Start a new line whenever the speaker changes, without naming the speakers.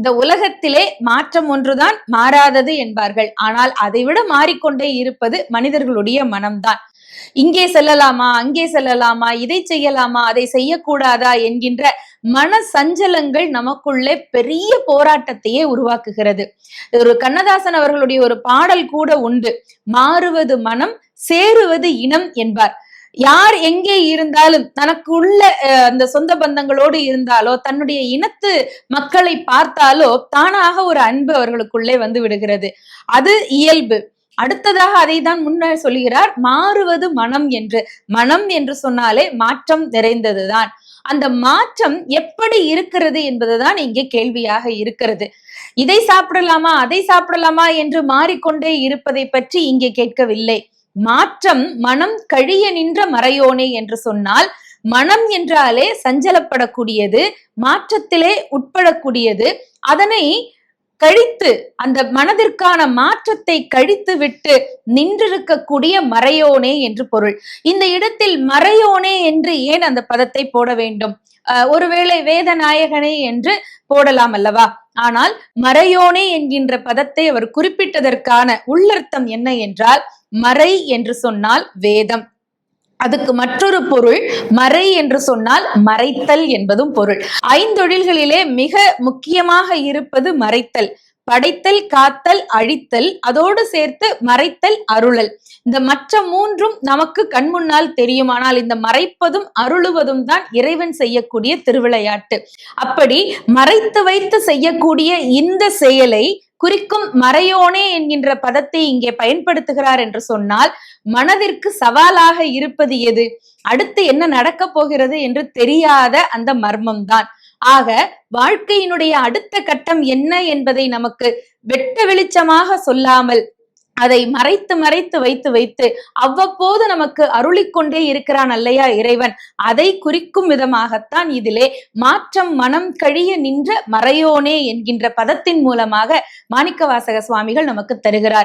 இந்த உலகத்திலே மாற்றம் ஒன்றுதான் மாறாதது என்பார்கள். ஆனால் அதைவிட மாறிக்கொண்டே இருப்பது மனிதர்களுடைய மனம்தான். இங்கே செல்லலாமா அங்கே செல்லலாமா இதை செய்யலாமா அதை செய்யக்கூடாதா என்கின்ற மன சஞ்சலங்கள் நமக்குள்ளே பெரிய போராட்டத்தையே உருவாக்குகிறது. ஒரு கண்ணதாசன் அவர்களுடைய ஒரு பாடல் கூட உண்டு மாறுவது மனம் சேருவது இனம் என்பார். யார் எங்கே இருந்தாலும் தனக்கு உள்ள அந்த சொந்த பந்தங்களோடு இருந்தாலோ தன்னுடைய இனத்து மக்களை பார்த்தாலோ தானாக ஒரு அன்பு அவர்களுக்குள்ளே வந்து விடுகிறது. அது இயல்பு. அடுத்ததாக அதை தான் முன்னர் சொல்கிறார் மாறுவது மனம் என்று. மனம் என்று சொன்னாலே மாற்றம் நிறைந்ததுதான். அந்த மாற்றம் எப்படி இருக்கிறது என்பதுதான் இங்கே கேள்வியாக இருக்கிறது. இதை சாப்பிடலாமா அதை சாப்பிடலாமா என்று மாறிக்கொண்டே இருப்பதை பற்றி இங்கே கேட்கவில்லை. மாற்றம் மனம் கழிய நின்ற மறையோனே என்று சொன்னால் மனம் என்றாலே சஞ்சலப்படக்கூடியது மாற்றத்திலே உட்படக்கூடியது. அதனை கழித்து அந்த மனதிற்கான மாற்றத்தை கழித்து விட்டு நின்றிருக்கக்கூடிய மறையோனே என்று பொருள். இந்த இடத்தில் மறையோனே என்று ஏன் அந்த பதத்தை போட வேண்டும்? அஹ் ஒருவேளை வேதநாயகனே என்று போடலாம் அல்லவா? ஆனால் மறையோனே என்கின்ற பதத்தை அவர் குறிப்பிட்டதற்கான உள்ளர்த்தம் என்ன என்றால் மறை என்று சொன்னால் வேதம். அதுக்கு மற்றொரு பொருள் மறை என்று சொன்னால் மறைத்தல் என்பதும் பொருள். ஐந்தொழில்களிலே மிக முக்கியமாக இருப்பது மறைத்தல். படைத்தல் காத்தல் அழித்தல் அதோடு சேர்த்து மறைத்தல் அருளல். இந்த மற்ற மூன்றும் நமக்கு கண்முன்னால் தெரியுமானால் இந்த மறைப்பதும் அருளுவதும் தான் இறைவன் செய்யக்கூடிய திருவிளையாட்டு. அப்படி மறைத்து வைத்து செய்யக்கூடிய இந்த செயலை குறிக்கும் மறையோனே என்கின்ற பதத்தை இங்கே பயன்படுத்துகிறார் என்று சொன்னால் மனதிற்கு சவாலாக இருப்பது எது? அடுத்து என்ன நடக்க போகிறது என்று தெரியாத அந்த மர்மம்தான். ஆக வாழ்க்கையினுடைய அடுத்த கட்டம் என்ன என்பதை நமக்கு வெட்ட வெளிச்சமாக சொல்லாமல் அதை மறைத்து மறைத்து வைத்து வைத்து அவ்வப்போது நமக்கு அருளிக்கொண்டே இருக்கிறான் அல்லையா இறைவன். அதை குறிக்கும் விதமாகத்தான் இதிலே மாற்றம் மனம் கழிய நின்ற மறையோனே என்கின்ற பதத்தின் மூலமாக மாணிக்கவாசக சுவாமிகள் நமக்கு தருகிறார்.